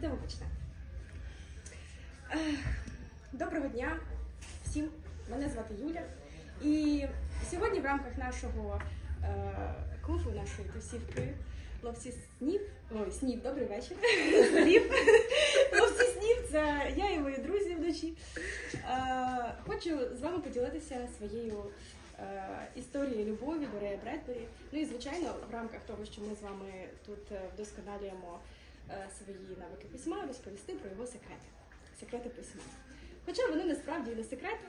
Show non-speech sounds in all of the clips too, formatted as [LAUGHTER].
Будемо починати. Доброго дня всім. Мене звати Юля. І сьогодні в рамках нашого е, клубу, нашої тусівки ловці снів. Ой, снів, добрий вечір. Ловці снів це я і мої друзі вночі. Е, хочу з вами поділитися своєю е, історією любові до Рея Бредбері. Ну і звичайно, в рамках того, що ми з вами тут е, вдосконалюємо свої навики письма, розповісти про його секрети. Секрети письма. Хоча вони насправді не секрети,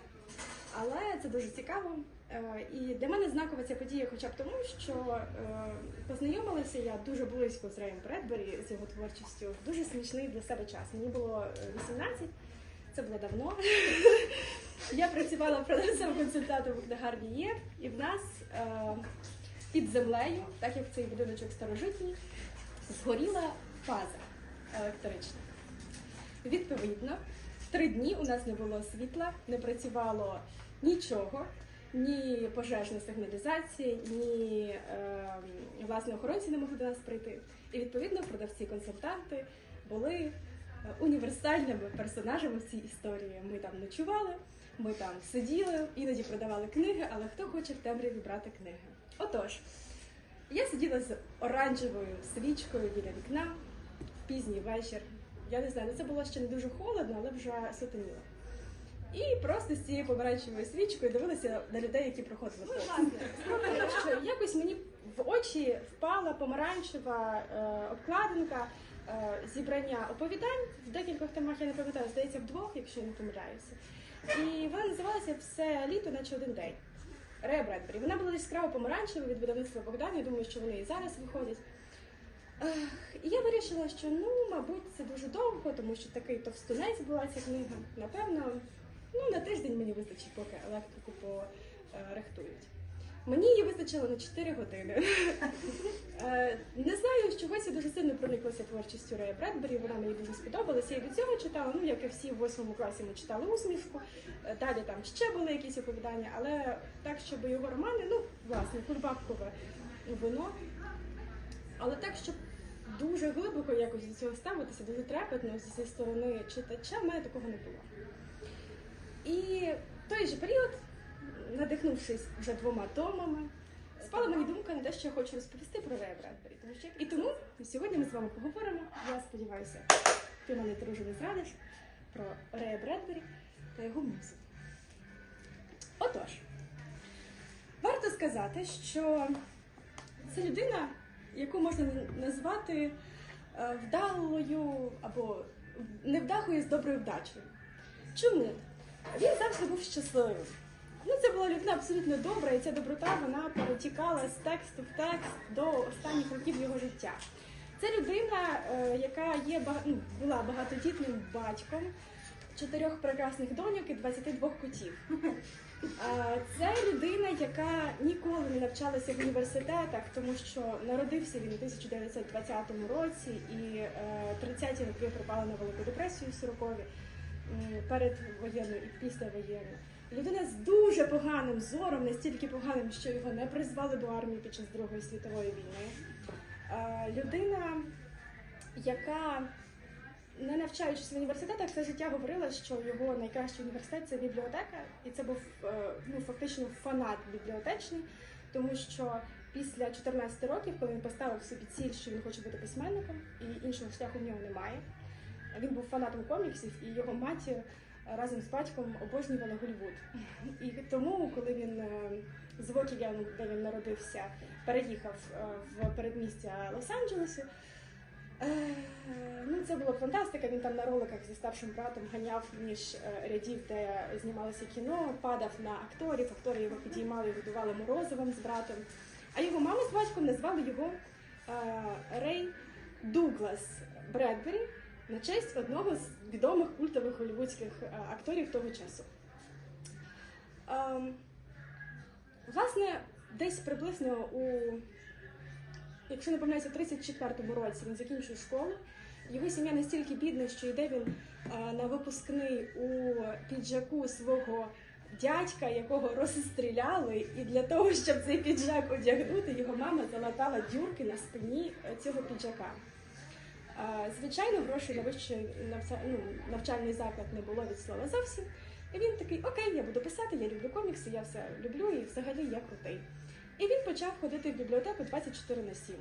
але це дуже цікаво. Е, І для мене знакова ця подія, хоча б тому, що е, познайомилася я дуже близько з Реєм Бредбері, з його творчістю. Дуже смішний для себе час. Мені було е, 18, це було давно. [LAUGHS] Я працювала продавцем консультантом на гарні є, і в нас е, під землею, так як цей будиночок старожитній, згоріла фаза електрична. Відповідно, три дні у нас не було світла, не працювало нічого, ні пожежна сигналізація, ні е, власне охоронці не могли до нас прийти. І відповідно продавці-консультанти були е, універсальними персонажами в цій історії. Ми там ночували, ми там сиділи, іноді продавали книги, але хто хоче в темряві брати книги? Отож, я сиділа з оранжевою свічкою біля вікна пізній вечір. Я не знаю, ну це було ще не дуже холодно, але вже сутеніло. І просто з цією помаранчевою свічкою дивилася на людей, які проходили. Ну, власне, що якось мені в очі впала помаранчева е, обкладинка е, зібрання оповідань в декількох темах, я не пам'ятаю, здається, в двох, якщо я не помиляюся. І вона називалася Все літо, наче один день. Рея Бредбері. Вона була яскраво помаранчева від видавництва Богдан. Я думаю, що вони і зараз виходять. Ех, І я вирішила, що ну, мабуть, це дуже довго, тому що такий товстунець була ця книга. Напевно, ну на тиждень мені вистачить, поки електрику порехтують. Мені її вистачило на 4 години. [LAUGHS] Е, Не знаю, чогось я дуже сильно прониклася творчістю Рея Бредбері, вона мені дуже сподобалася. Я і до цього читала, ну як і всі в восьмому класі ми читали усмішку. Е, Далі там ще були якісь оповідання, але так, щоб його романи, ну, власне, кульбабкове вино. Але так, щоб дуже глибоко якось до цього ставитися, дуже трепетно зі сторони читача, в мене такого не було. І в той же період, надихнувшись вже двома томами, спала мені думка на те, що я хочу розповісти про Рея Бредбері. Тому що і тому сьогодні ми з вами поговоримо. Я сподіваюся, ти мене друже не зрадиш про Рея Бредбері та його музику. Отож, варто сказати, що це людина, яку можна назвати е, вдалою або невдахою з доброю вдачею. Чому? Він завжди був щасливим. Ну, це була людина абсолютно добра, і ця доброта вона перетікала з тексту в текст до останніх років його життя. Це людина, е, яка є ну, була багатодітним батьком, чотирьох прекрасних доньок і 22 котів. Це людина, яка ніколи не навчалася в університетах, тому що народився він у 1920 році, і е, 30-ті роки припали на Велику депресію 40-ві, м, передвоєнну і післявоєнну. Людина з дуже поганим зором, настільки поганим, що його не призвали до армії під час Другої світової війни. Е, Людина, яка не навчаючись в університетах, все життя говорила, що його найкращий університет це бібліотека, і це був е, ну, фактично фанат бібліотечний, тому що після 14 років, коли він поставив собі ціль, що він хоче бути письменником, і іншого шляху в нього немає. Він був фанатом коміксів, і його матір разом з батьком обожнювала Голлівуд. І тому, коли він е, з Вокігену, де він народився, переїхав е, в передмістя Лос-Анджелесу. Ну, це була фантастика. Він там на роликах зі старшим братом ганяв між е, рядів, де знімалося кіно, падав на акторів. Актори його підіймали і годували морозивом з братом. А його мама з батьком назвали його е, Рей Дуглас Бредбері на честь одного з відомих культових голівудських е, акторів того часу. Ем, власне, десь приблизно у якщо не помиляюся, в 34-му році він закінчив школу. Його сім'я настільки бідна, що йде він е, на випускний у піджаку свого дядька, якого розстріляли, і для того, щоб цей піджак одягнути, його мама залатала дюрки на спині е, цього піджака. Е, Звичайно, грошей на вищий ну, навчальний заклад не було від слова зовсім. І він такий: Окей, я буду писати, я люблю комікси, я все люблю і взагалі я крутий. І він почав ходити в бібліотеку 24 на 7.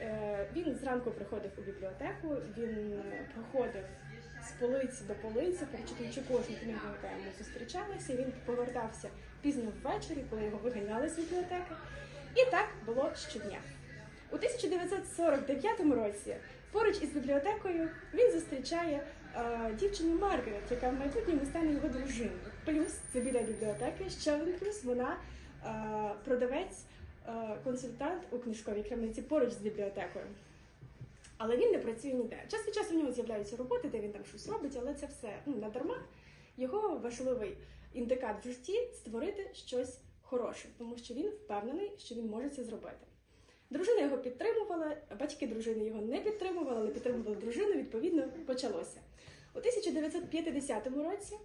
Е, Він зранку приходив у бібліотеку, він проходив з полиці до полиці, перечитуючи кожну книгу, яка йому зустрічалася. Він повертався пізно ввечері, коли його виганяли з бібліотеки. І так було щодня. У 1949 році поруч із бібліотекою він зустрічає е, дівчину Маргарет, яка в майбутньому стане його дружиною. Плюс це біля бібліотеки. Ще один плюс вона продавець, е, консультант у книжковій крамниці поруч з бібліотекою. Але він не працює ніде. Час від часу в нього з'являються роботи, де він там щось робить, але це все ну, надарма. Його важливий індикат в житті створити щось хороше, тому що він впевнений, що він може це зробити. Дружина його підтримувала, батьки дружини його не підтримували, але підтримували дружину, відповідно, почалося. У 1950 році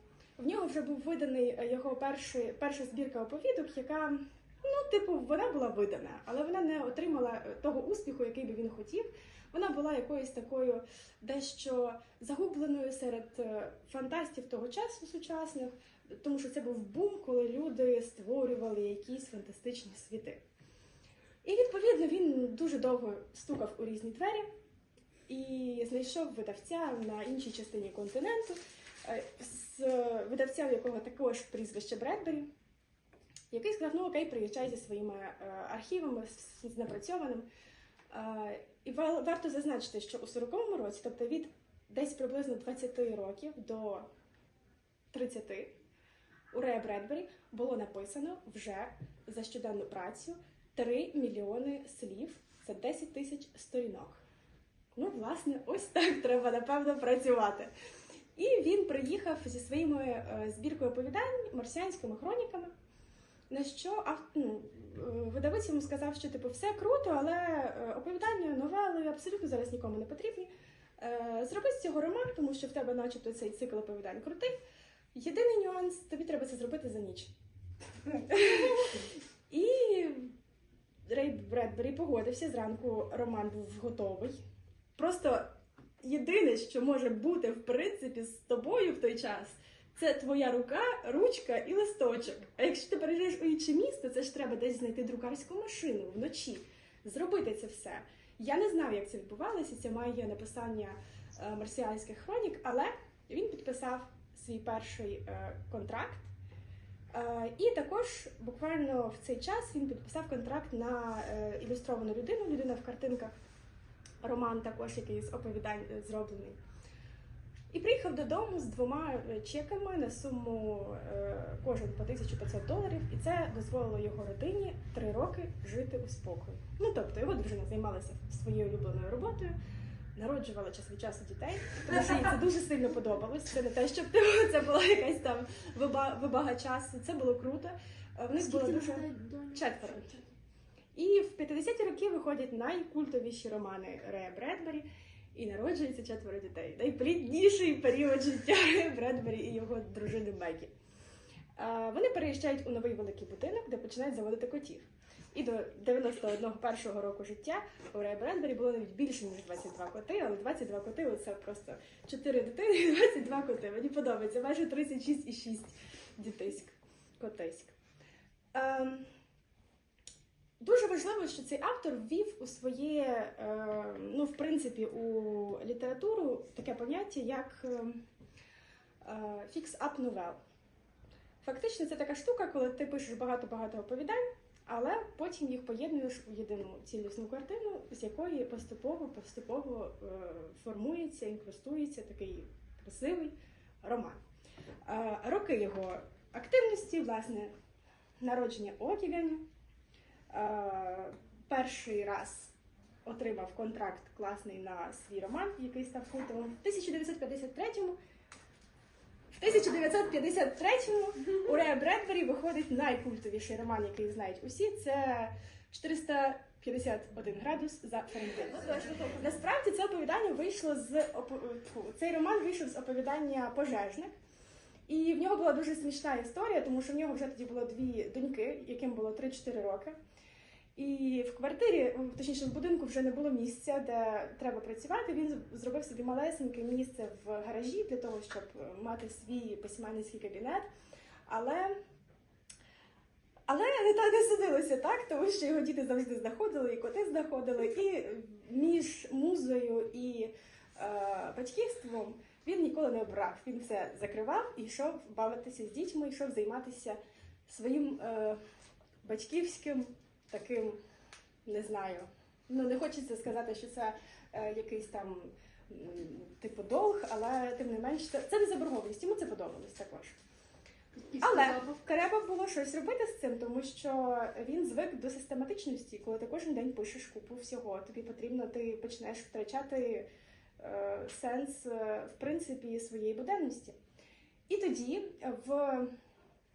в нього вже був виданий е, його перший, перша збірка оповідок, яка, ну, типу, вона була видана, але вона не отримала е, того успіху, який би він хотів. Вона була якоюсь такою дещо загубленою серед е, фантастів того часу сучасних, тому що це був бум, коли люди створювали якісь фантастичні світи. І відповідно він дуже довго стукав у різні двері і знайшов видавця на іншій частині континенту, з видавця, у якого також прізвище Бредбері, який сказав: ну окей, приїжджай зі своїми е, архівами з напрацьованим. Е, І ва- варто зазначити, що у 40-му році, тобто від десь приблизно 20 років до 30, у Рея Бредбері було написано вже за щоденну працю 3 мільйони слів, це 10 тисяч сторінок. Ну, власне, ось так треба напевно працювати. І він приїхав зі своїми е, збіркою оповідань марсіанськими хроніками. На що ну, е, видавець йому сказав, що типу все круто, але е, оповідання, новели абсолютно зараз нікому не потрібні. Зроби з цього роман, тому що в тебе, начебто, цей цикл оповідань крутий. Єдиний нюанс, тобі треба це зробити за ніч. [LAUGHS] І Рей Бредбері погодився. Зранку роман був готовий. Просто єдине, що може бути в принципі з тобою в той час, це твоя рука, ручка і листочок. А якщо ти переїжджаєш у інше місто, це ж треба десь знайти друкарську машину вночі, зробити це все. Я не знав, як це відбувалося. Це має написання е, марсіанських хронік, але він підписав свій перший е, контракт. Е, І також буквально в цей час він підписав контракт на ілюстровану людину, людина в картинках, роман також, який з оповідань е, зроблений. І приїхав додому з двома е, чеками на суму е, кожен по 1500 доларів, і це дозволило його родині три роки жити у спокої. Ну тобто його дружина займалася своєю улюбленою роботою, народжувала час від часу дітей, тому що їй це дуже сильно подобалось. Це не те, щоб це була якась там вибага часу. Це було круто. В них було дуже четверо. І в 50-ті роки виходять найкультовіші романи Рея Бредбері, і народжується четверо дітей. Найплідніший період життя [LAUGHS] Рея Бредбері і його дружини Мегі. Вони переїжджають у новий великий будинок, де починають заводити котів. І до 91 першого року життя у Рея Бредбері було навіть більше, ніж 22 коти, але 22 коти це просто 4 дитини і 22 коти. Мені подобається, майже 36,6 дітиськ, котиськ. Дуже важливо, що цей автор ввів у своє, е, ну, в принципі, у літературу таке поняття, як фікс-ап новел. Фактично, це така штука, коли ти пишеш багато-багато оповідань, але потім їх поєднуєш у єдину цілісну картину, з якої поступово поступово е, формується, інкрустується такий красивий роман. Е, роки його активності, власне, народження Окігені. Е, перший раз отримав контракт класний на свій роман, який став культовим. В 1953-му в 1953-му у Рея Бредбері виходить найкультовіший роман, який знають усі. Це 451 градус за Фаренгейтом. Насправді це оповідання вийшло з цей роман вийшов з оповідання пожежник. І в нього була дуже смішна історія, тому що в нього вже тоді було дві доньки, яким було 3-4 роки. І в квартирі, точніше, в будинку вже не було місця, де треба працювати. Він зробив собі малесеньке місце в гаражі для того, щоб мати свій письменницький кабінет. Але, але не так не судилося, так? Тому що його діти завжди знаходили, і коти знаходили. І між музою і е, батьківством він ніколи не обрав. Він все закривав і йшов бавитися з дітьми, йшов займатися своїм е, батьківським таким, не знаю. Ну, не хочеться сказати, що це е, якийсь там типу долг, але тим не менш, це, це не заборгованість. Йому це подобалось також. Але треба було щось робити з цим, тому що він звик до систематичності, коли ти кожен день пишеш купу всього. Тобі потрібно, ти почнеш втрачати е, сенс е, в принципі своєї буденності. І тоді в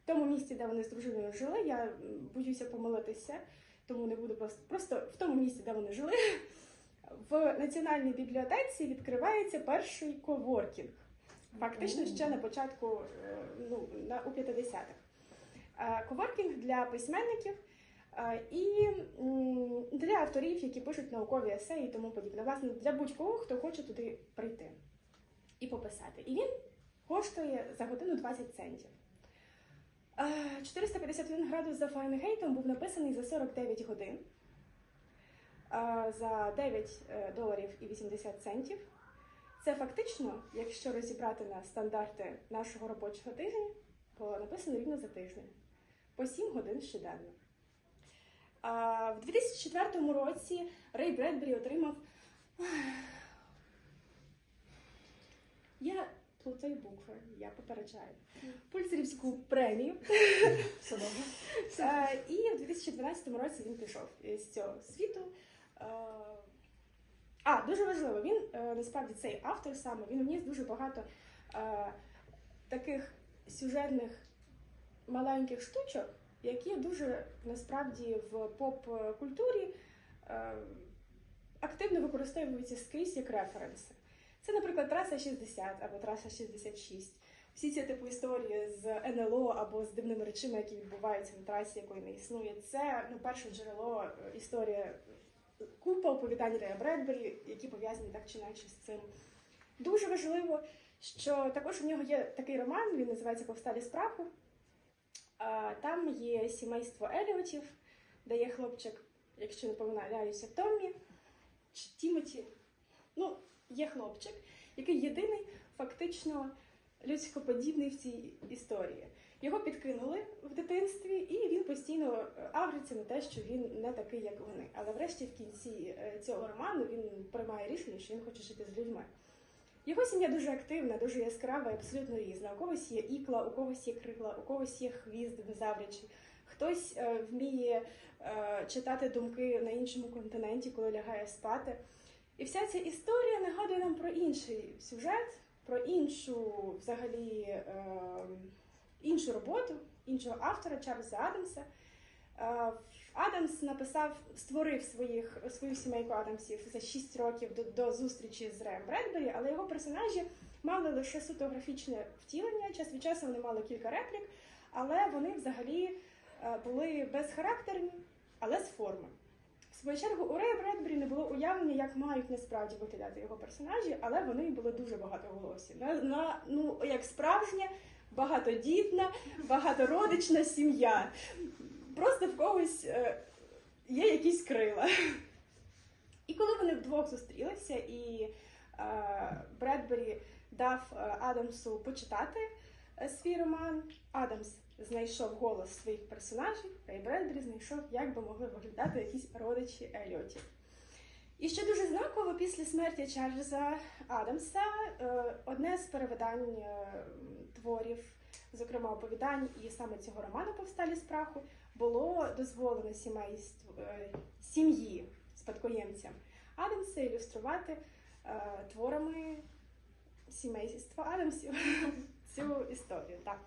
тому місці, де вони з дружиною жили, я боюся помилитися, тому не буду просто просто в тому місці, де вони жили, в національній бібліотеці відкривається перший коворкінг. Фактично ще на початку, е, ну, на, у 50-х. Е, Коворкінг для письменників е, і для авторів, які пишуть наукові есеї і тому подібне. Власне, для будь-кого, хто хоче туди прийти і пописати. І він коштує за годину 20 центів. Е, 451 градус за Фahrenheit був написаний за 49 годин. е, За 9 е, доларів і 80 центів. Це фактично, якщо розібрати на стандарти нашого робочого тижня, було написано рівно за тиждень по 7 годин щоденно. А в 2004 році Рей Бредбері отримав. Я плутаю букви, я попереджаю. Пульцерівську премію. все добре. Е, І в 2012 році він пішов з цього світу. Е, А, дуже важливо, він е, насправді цей автор саме він вніс дуже багато таких сюжетних маленьких штучок, які дуже насправді в поп-культурі активно використовуються скрізь як референси. Це, наприклад, траса 60 або траса 66. Всі ці типу історії з НЛО або з дивними речами, які відбуваються на трасі, якої не існує. Це ну, перше джерело е, історія купа оповідань Рея Бредбері, які пов'язані так чи інакше з цим. Дуже важливо, що також у нього є такий роман, він називається Повсталі з. Там є сімейство Еліотів, де є хлопчик, якщо не помиляюся, Томмі чи Тімоті. Ну, є хлопчик, який єдиний фактично людськоподібний в цій історії. Його підкинули в дитинстві, і він постійно е, агриться на те, що він не такий, як вони. Але врешті, в кінці е, цього роману, він приймає рішення, що він хоче жити з людьми. Його сім'я дуже активна, дуже яскрава абсолютно різна. У когось є ікла, у когось є крила, у когось є хвіст безаврячий. Хтось е, вміє читати думки на іншому континенті, коли лягає спати. І вся ця історія нагадує нам про інший сюжет, про іншу взагалі е, іншу роботу, іншого автора Чарльза Адамса. Е, Адамс написав, створив своїх, свою сімейку Адамсів за 6 років до, до зустрічі з Реєм Бредбері, але його персонажі мали лише суто графічне втілення. Час від часу вони мали кілька реплік, але вони взагалі е, були безхарактерні, але з форми. Свою чергу у Рея Бредбері не було уявлення, як мають насправді виглядати його персонажі, але вони були дуже багатоголосі. На, на, ну, як справжня, багатодітна, багатородична сім'я. Просто в когось е, є якісь крила. І коли вони вдвох зустрілися, і е, Бредбері дав е, Адамсу почитати е, свій роман, Адамс знайшов голос своїх персонажів, Рей Бредбері знайшов, як би могли виглядати якісь родичі Еліотів. І ще дуже знаково після смерті Чарльза Адамса е, одне з перевидань е, творів, зокрема оповідань, і саме цього роману Повсталі з праху, було дозволено сімейству е, сім'ї спадкоємцям Адамса ілюструвати творами сімейства Адамсів [LAUGHS] цю історію. Так.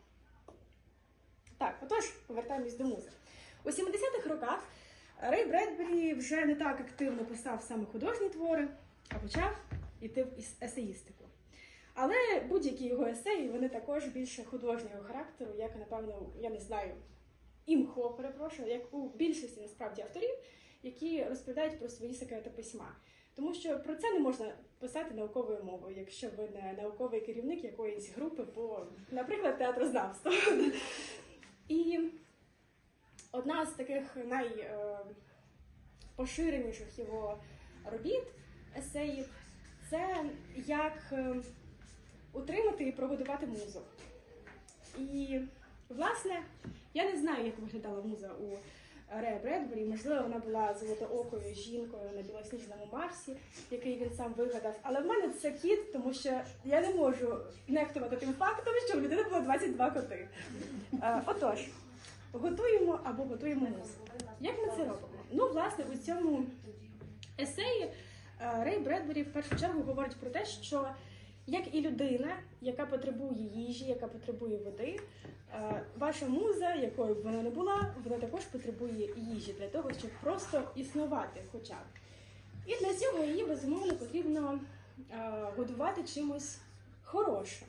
Так, отож, повертаємось до музи. У 70-х роках Рей Бредбері вже не так активно писав саме художні твори, а почав іти в есеїстику. Але будь-які його есеї, вони також більше художнього характеру, як, напевно, я не знаю, імхо, перепрошую, як у більшості насправді авторів, які розповідають про свої секрети письма. Тому що про це не можна писати науковою мовою, якщо ви не науковий керівник якоїсь групи по, наприклад, театрознавству. І одна з таких найпоширеніших його робіт, есеїв, це як е, утримати і прогодувати музу. І, власне, я не знаю, як виглядала муза у Рея Бредбері. Можливо, вона була золотоокою жінкою на білосніжному Марсі, який він сам вигадав. Але в мене це кіт, тому що я не можу нехтувати тим фактом, що в людини було 22 коти. Е, Отож, готуємо або готуємо музу. Як ми це робимо? Ну, власне, у цьому есеї е, Рей Бредбері в першу чергу говорить про те, що як і людина, яка потребує їжі, яка потребує води, е, ваша муза, якою б вона не була, вона також потребує їжі для того, щоб просто існувати хоча б. І для цього її безумовно потрібно е, годувати чимось хорошим.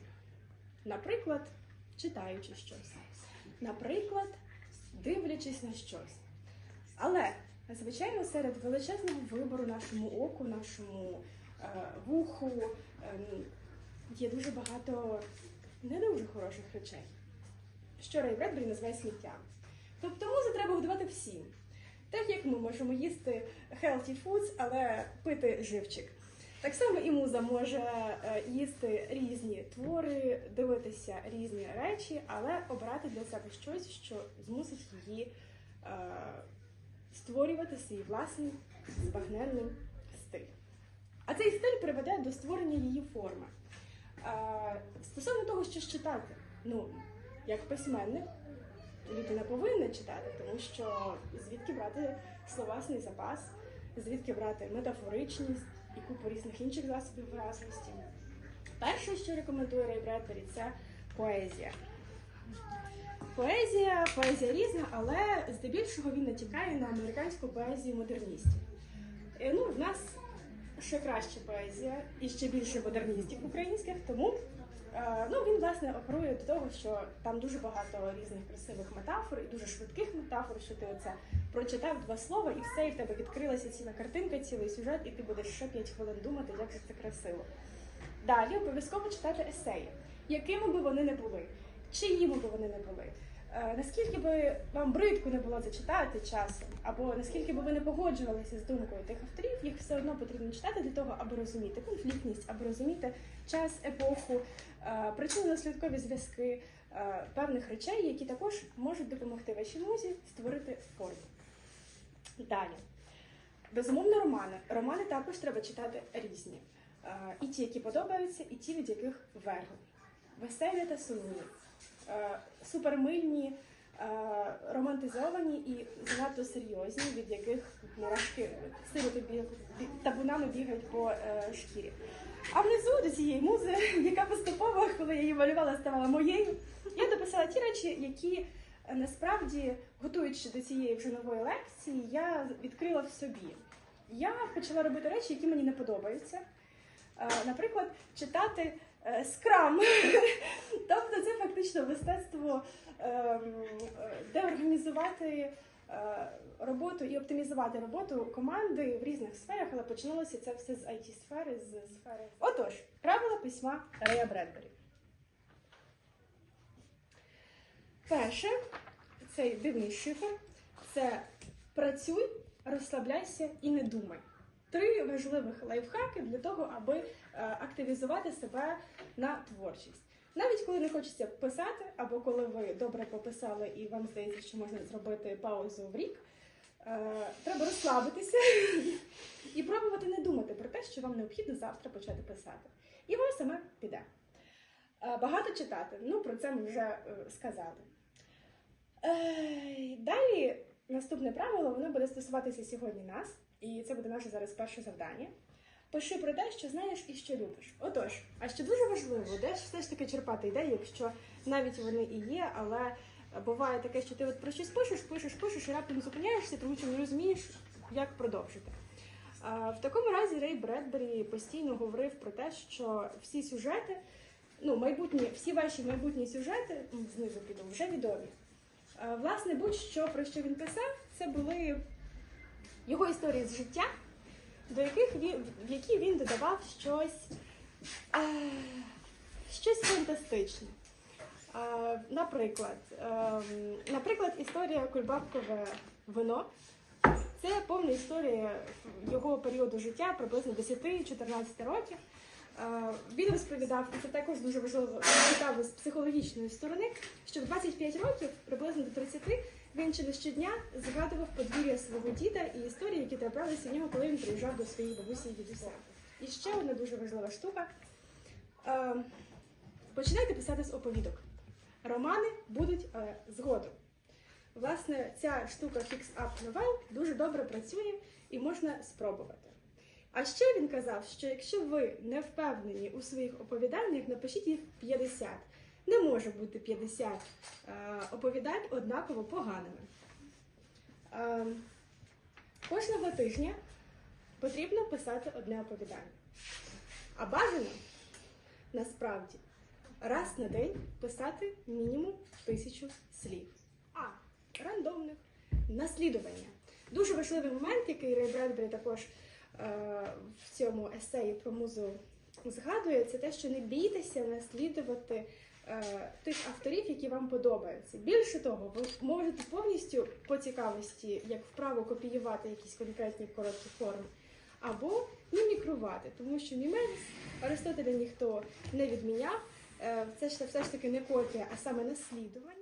Наприклад, читаючи щось. Наприклад, дивлячись на щось. Але, звичайно, серед величезного вибору нашому оку, нашому е, вуху ем, є дуже багато не дуже хороших речей, що Рей Бредбері називає сміттям. Тобто музу треба годувати всім. Так як ми можемо їсти healthy foods, але пити живчик. Так само і муза може е, їсти різні твори, дивитися різні речі, але обирати для себе щось, що змусить її е, створювати свій власний збагненний стиль. А цей стиль приведе до створення її форми. Стосовно того, що ж читати, ну, як письменник, людина повинна читати, тому що звідки брати словесний запас, звідки брати метафоричність і купу різних інших засобів виразності. Перше, що рекомендує Рей Бредбері, це поезія. Поезія, поезія різна, але здебільшого він натякає на американську поезію модерністів. Е, Ну, в нас ще краща поезія і ще більше модерністів українських, тому е, ну, він власне оперує до того, що там дуже багато різних красивих метафор і дуже швидких метафор, що ти оце прочитав два слова, і все, і в тебе відкрилася ціла картинка, цілий сюжет, і ти будеш ще 5 хвилин думати, як же це красиво. Далі обов'язково читати есеї, якими би вони не були, чиїми би вони не були. Е, Наскільки би вам бридко не було зачитати часом, або наскільки би ви не погоджувалися з думкою тих авторів, їх все одно потрібно читати для того, аби розуміти конфліктність, аби розуміти час, епоху, е, причинно-наслідкові зв'язки е, певних речей, які також можуть допомогти вашій музі створити форму. Далі. Безумовно, романи. Романи також треба читати різні. І ті, які подобаються, і ті, від яких верху. Веселі та сумні, супермильні, е, романтизовані і занадто серйозні, від яких мурашки сироти біг, табунами бігають по е, шкірі. А внизу до цієї музи, [LAUGHS] яка поступово, коли я її малювала, ставала моєю, я дописала ті речі, які е, насправді, готуючи до цієї вже нової лекції, я відкрила в собі. Я почала робити речі, які мені не подобаються. Е, Наприклад, читати е, скрам. [LAUGHS] Тобто це фактично мистецтво, ем, е, де організувати е, роботу і оптимізувати роботу команди в різних сферах, але починалося це все з it сфери з сфери. Отож, правила письма Рея Бредбері. Перше, цей дивний шифр це працюй, розслабляйся і не думай. Три важливих лайфхаки для того, аби е, активізувати себе на творчість. Навіть коли не хочеться писати, або коли ви добре пописали і вам здається, що можна зробити паузу в рік, е, треба розслабитися [LAUGHS] і пробувати не думати про те, що вам необхідно завтра почати писати. І воно саме піде. Е, Багато читати. Ну, про це ми вже сказали. Далі наступне правило воно буде стосуватися сьогодні нас, і це буде наше зараз перше завдання. Пиши про те, що знаєш і що любиш. Отож, а що дуже важливо, де ж все ж таки черпати ідеї, якщо навіть вони і є, але буває таке, що ти от про щось пишеш, пишеш, пишеш і раптом зупиняєшся, тому що не розумієш, як продовжити. В такому разі Рей Бредбері постійно говорив про те, що всі сюжети, ну майбутні, всі ваші майбутні сюжети знизу піду вже відомі. Власне, будь-що про що він писав, це були його історії з життя, до яких він, в які він додавав щось, е, щось фантастичне. Е, наприклад, ем, наприклад, історія Кульбабкове вино. Це повна історія його періоду життя, приблизно 10-14 років. Е, Він розповідав, і це також дуже важливо цікаво з психологічної сторони, що в 25 років, приблизно до 30, він не щодня згадував подвір'я свого діда і історії, які траплялися в нього, коли він приїжджав до своєї бабусі і дідуся. І ще одна дуже важлива штука. Е, Починайте писати з оповідок. Романи будуть е, згодом. Власне, ця штука Fix Up Novel дуже добре працює і можна спробувати. А ще він казав, що якщо ви не впевнені у своїх оповіданнях, напишіть їх 50. Не може бути 50 е, оповідань однаково поганими. Е, кожного тижня потрібно писати одне оповідання. А бажано насправді раз на день писати мінімум тисячу слів. А рандомних наслідування. Дуже важливий момент, який Рей Бредбері також е, в цьому есеї про музу згадує, це те, що не бійтеся наслідувати тих авторів, які вам подобаються. Більше того, ви можете повністю по цікавості, як вправо копіювати якісь конкретні короткі форми, або мімікрувати, тому що мімезис Аристотеля ніхто не відміняв. Е, Це ж все ж таки не копія, а саме наслідування.